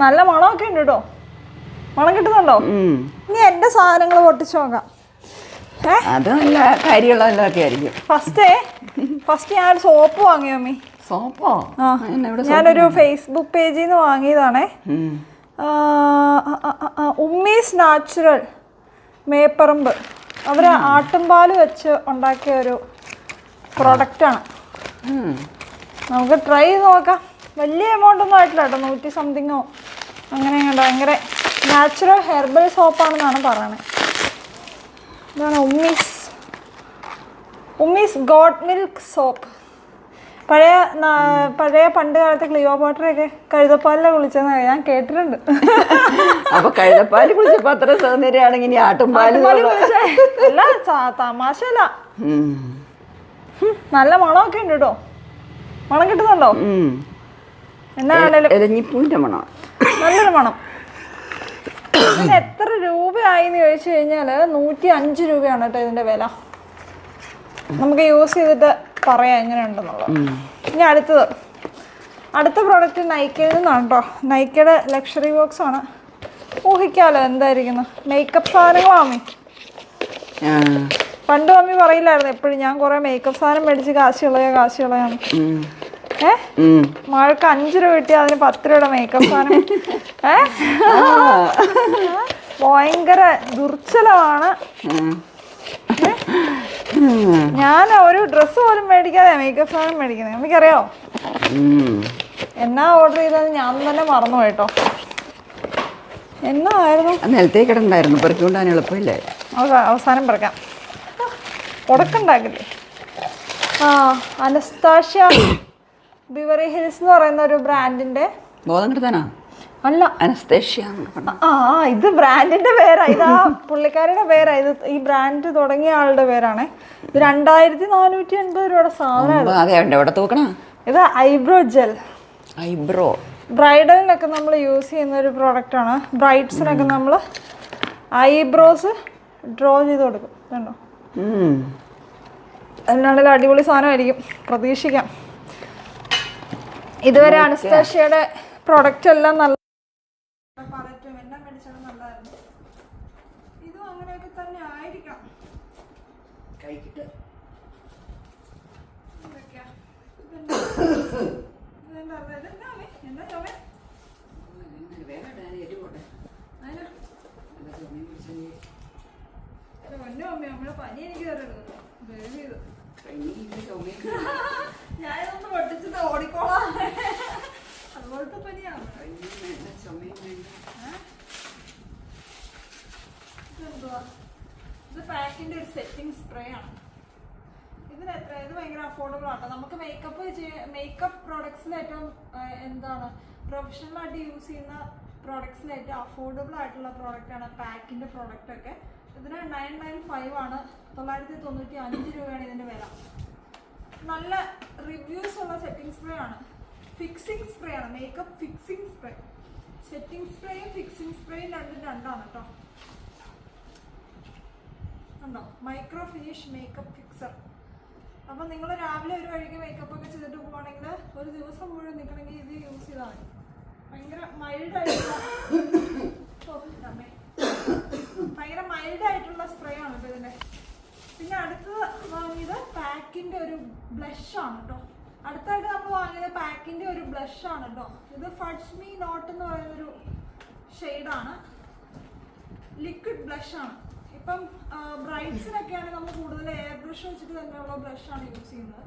നല്ല മണമൊക്കെ ഉണ്ട് കേട്ടോ മണം കിട്ടുന്നുണ്ടോ? നീ ഇനി എന്റെ സാധനങ്ങൾ പൊട്ടിച്ചു നോക്കാം. അത് നല്ല കാര്യമുള്ളതൊക്കെ ആയിരിക്കും. ഫസ്റ്റേ ഫസ്റ്റ് ഞാൻ സോപ്പ് വാങ്ങി മമ്മി സോപ്പോ? ഞാനൊരു ഫേസ്ബുക്ക് പേജിൽ നിന്ന് വാങ്ങിയതാണേ. ഉമ്മീസ് നാച്ചുറൽ മേപ്പറമ്പ്. അവർ ആട്ടുംപാൽ വെച്ച് ഉണ്ടാക്കിയ ഒരു പ്രൊഡക്റ്റാണ് ആണ്. നമുക്ക് ട്രൈ ചെയ്ത് നോക്കാം. വലിയ എമൗണ്ട് ഒന്നും ആയിട്ടില്ല കേട്ടോ. നൂറ്റി സംതിങ്ങോ അങ്ങനെ കണ്ടോ ഭയങ്കര നാച്ചുറൽ ഹെർബൽ സോപ്പാണെന്നാണ് പറയണത് ഇതാണ് ഉമ്മീസ്. ഉമ്മീസ് ഗോഡ് മിൽക്ക് സോപ്പ് പഴയ പഴയ പണ്ട് കാലത്തെ ക്ലിയോപാട്രയൊക്കെ കഴുതപ്പാലിലെ കുളിച്ചെന്ന് ഞാൻ കേട്ടിട്ടുണ്ട്. അപ്പൊ കഴുതപ്പാൽ കുളിച്ചപ്പോ അത്ര സൗന്ദര്യമാണെങ്കിൽ ഇനി ആട്ടുംപാൽ അല്ല. ഹും, നല്ല മണമൊക്കെ ഉണ്ട് കേട്ടോ. മണം കിട്ടുന്നുണ്ടോ? എരഞ്ഞിപ്പൂവിന്റെ മണം. നല്ലൊരു മണം. ഇതിന് എത്ര രൂപയായിന്ന് ചോദിച്ചു കഴിഞ്ഞാൽ നൂറ്റി അഞ്ച് രൂപയാണ് കേട്ടോ ഇതിന്റെ വില. നമുക്ക് യൂസ് ചെയ്തിട്ട് പറയാം എങ്ങനെയുണ്ടെന്നുള്ളത്. ഇനി അടുത്തത്. അടുത്ത പ്രോഡക്റ്റ് നൈക്കയിൽ നിന്നാണ് കേട്ടോ നൈക്കയുടെ ലക്ഷറി ബോക്സ് ആണ്. ഊഹിക്കാലോ എന്തായിരിക്കുന്നു. മേക്കപ്പ് സാധനങ്ങളാമേ. പണ്ട് അമ്മി പറയില്ലായിരുന്നു എപ്പോഴും ഞാൻ കുറേ മേക്കപ്പ് സാധനം മേടിച്ച് കാശ് കളയാ കാശ് കളയാന്ന്. ഉം. ഏ. മഴക്ക് അഞ്ച് രൂപ കിട്ടിയ അതിന് പത്ത് രൂപയുടെ മേക്കപ്പ് സാധനം. ഏ? ഭയങ്കര ദുർച്ചലമാണ് ഞാൻ ഒരു ഡ്രസ്സ് പോലും മേടിക്കാതെ മേക്കപ്പ് സാധനം മേടിക്കുന്നത് നമുക്കറിയോ ഉം. എന്നാ ഓർഡർ ചെയ്തത് ഞാൻ തന്നെ മറന്നു കേട്ടോ എന്നാ ആയിരുന്നു അത് നിലത്തേ കിടണ്ടായിരുന്നു പെറുക്കൊണ്ടാൻ എളുപ്പമില്ലേ? അവസാനം പറക്കാം. ഉടക്കുണ്ടാക്കില്ലേ? ആ അനസ്താഷ്യ. ബിവറി ഹിൽസ് എന്ന് പറയുന്ന ഒരു ബ്രാൻഡിന്റെ ബോധം അല്ല. അനസ്തേഷ്യ ആ ഇത് ബ്രാൻഡിന്റെ പേരാ. ഇതാ പുള്ളിക്കാരുടെ പേരാ. ഇത് ഈ ബ്രാൻഡ് തുടങ്ങിയ ആളുടെ പേരാണ്. ഇത് രണ്ടായിരത്തി നാനൂറ്റി എൺപത് രൂപയുടെ സാധനം ഇത്. ഐബ്രോ ജെൽ ഐബ്രോ ബ്രൈഡലിനൊക്കെ നമ്മൾ യൂസ് ചെയ്യുന്ന ഒരു പ്രോഡക്റ്റ് ആണ്. ബ്രൈഡ്സിനൊക്കെ നമ്മൾ ഐബ്രോസ് ഡ്രോ ചെയ്ത് കൊടുക്കും. കണ്ടോ? അതിനാണെങ്കിലും അടിപൊളി സാധനമായിരിക്കും. പ്രതീക്ഷിക്കാം. ഇതുവരെ അനസ്തേഷ്യയുടെ പ്രൊഡക്റ്റ് എല്ലാം നല്ല പലറ്റും എല്ലാം മേടിച്ചത് നല്ലതായിരുന്നു. ഇതും അങ്ങനെയൊക്കെ തന്നെ ആയിരിക്കാം പൊന്നു അമ്മേ, നമ്മളെ പനി എനിക്ക് തരരുത്. ദയവ് ചെയ്ത്. ഇത് പാക്കിന്റെ ഒരു സെറ്റിംഗ് സ്പ്രേ ആണ്. ഇതിന് എത്ര? ഇത് ഭയങ്കര അഫോർഡബിൾ ആട്ടോ. നമുക്ക് മേക്കപ്പ് മേക്കപ്പ് പ്രോഡക്ട്സിൽ ഏറ്റവും എന്താണ് പ്രൊഫഷണൽ ആയിട്ട് യൂസ് ചെയ്യുന്ന പ്രോഡക്ട്സിൽ ഏറ്റവും അഫോർഡബിൾ ആയിട്ടുള്ള പ്രോഡക്റ്റ് ആണ് പാക്കിന്റെ പ്രോഡക്റ്റ് ഒക്കെ. ഇതിന് നയൻ നയൻ ഫൈവ് ആണ്. തൊള്ളായിരത്തി തൊണ്ണൂറ്റി അഞ്ച് രൂപയാണ് ഇതിന്റെ വില. നല്ല റിവ്യൂസ് ഉള്ള സെറ്റിംഗ് സ്പ്രേ ആണ്. ഫിക്സിംഗ് സ്പ്രേ ആണ്. മേക്കപ്പ് ഫിക്സിംഗ് സ്പ്രേ സെറ്റിംഗ് സ്പ്രേയും ഫിക്സിംഗ് സ്പ്രേയും രണ്ടും രണ്ടാണ് കേട്ടോ ഉണ്ടോ? മൈക്രോ ഫിനിഷ് മേക്കപ്പ് ഫിക്സർ അപ്പം നിങ്ങൾ രാവിലെ ഒരു വഴിക്ക് മേക്കപ്പ് ഒക്കെ ചെയ്തിട്ട് പോവാണെങ്കിൽ ഒരു ദിവസം മുഴുവൻ നിൽക്കണമെങ്കിൽ ഇത് യൂസ് ചെയ്താൽ മതി. ഭയങ്കര മൈൽഡ് ആയിട്ടുള്ള. ഭയങ്കര മൈൽഡ് ആയിട്ടുള്ള സ്പ്രേ ആണ് കേട്ടോ ഇതിന്റെ പിന്നെ അടുത്ത് വാങ്ങിയത് പാക്കിന്റെ ഒരു ബ്ലഷ് ആണ് കേട്ടോ അടുത്തായിട്ട് നമ്മൾ വാങ്ങിയത് പാക്കിന്റെ ഒരു ബ്ലഷ് ആണ് കേട്ടോ ഇത് ഫഡ്സ് മീ നോട്ട് എന്ന് പറയുന്ന ഒരു ഷെയ്ഡാണ് ലിക്വിഡ് ബ്ലഷ് ആണ്. ഇപ്പം ബ്രൈഡ്സിനൊക്കെയാണ് നമ്മൾ കൂടുതൽ എയർ ബ്രഷ് വെച്ചിട്ട് തന്നെയുള്ള ബ്ലഷ് ആണ് യൂസ് ചെയ്യുന്നത്.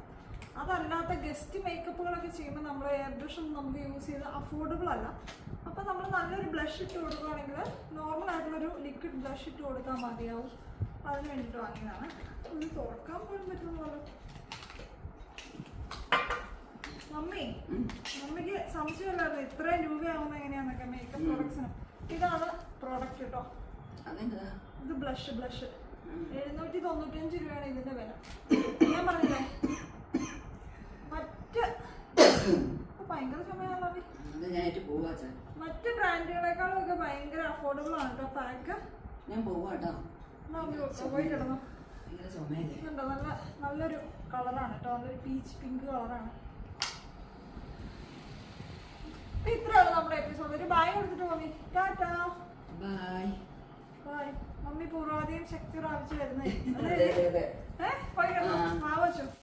അതല്ലാത്ത ഗസ്റ്റ് മേക്കപ്പുകളൊക്കെ ചെയ്യുമ്പോൾ നമ്മൾ എയർ ബ്രഷ് ഒന്നും നമുക്ക് യൂസ് ചെയ്ത് അഫോർഡബിൾ അല്ല. അപ്പം നമ്മൾ നല്ലൊരു ബ്ലഷ് ഇട്ട് കൊടുക്കുകയാണെങ്കിൽ നോർമൽ ആയിട്ടുള്ളൊരു ലിക്വിഡ് ബ്ലഷ് ഇട്ട് കൊടുത്താൽ മതിയാവും. അതിന് വേണ്ടിയിട്ട് വാങ്ങിയതാണ്. ഒന്ന് തുറക്കാൻ പോലും പറ്റുന്നല്ലോ മമ്മി മമ്മിക്ക് സംശയമല്ലായിരുന്നു ഇത്രയും രൂപയാവുന്ന എങ്ങനെയാന്നൊക്കെ മേക്കപ്പ് പ്രോഡക്ട്സിന് ഇതാണ് പ്രോഡക്റ്റ് കേട്ടോ ഇത് ബ്ലഷ് ബ്ലഷ് എഴുന്നൂറ്റി തൊണ്ണൂറ്റഞ്ച് രൂപയാണ് ഇതിന്റെ വില. ഞാൻ പറഞ്ഞില്ലേ? മറ്റ് ഭയങ്കര സമയമാണല്ലോ മറ്റ് ബ്രാൻഡുകളെക്കാളും ഒക്കെ ഭയങ്കര അഫോർഡബിൾ ആണ് കേട്ടോ പാക്ക് ഞാൻ പോവാട്ടോ പോയി കിടന്നു. നല്ല നല്ലൊരു കളറാണ് കേട്ടോ നല്ലൊരു പീച്ച് പിങ്ക് കളറാണ് ഇത്രയുള്ള നമ്മുടെ എപ്പിസോഡ് ഒരു ബൈ കൊടുത്തിട്ട് mummy. Tata. Bye bye mummy പൂർവാധികം ശക്തി പ്രാപിച്ചു വരുന്നത് പോയി കിടന്നു.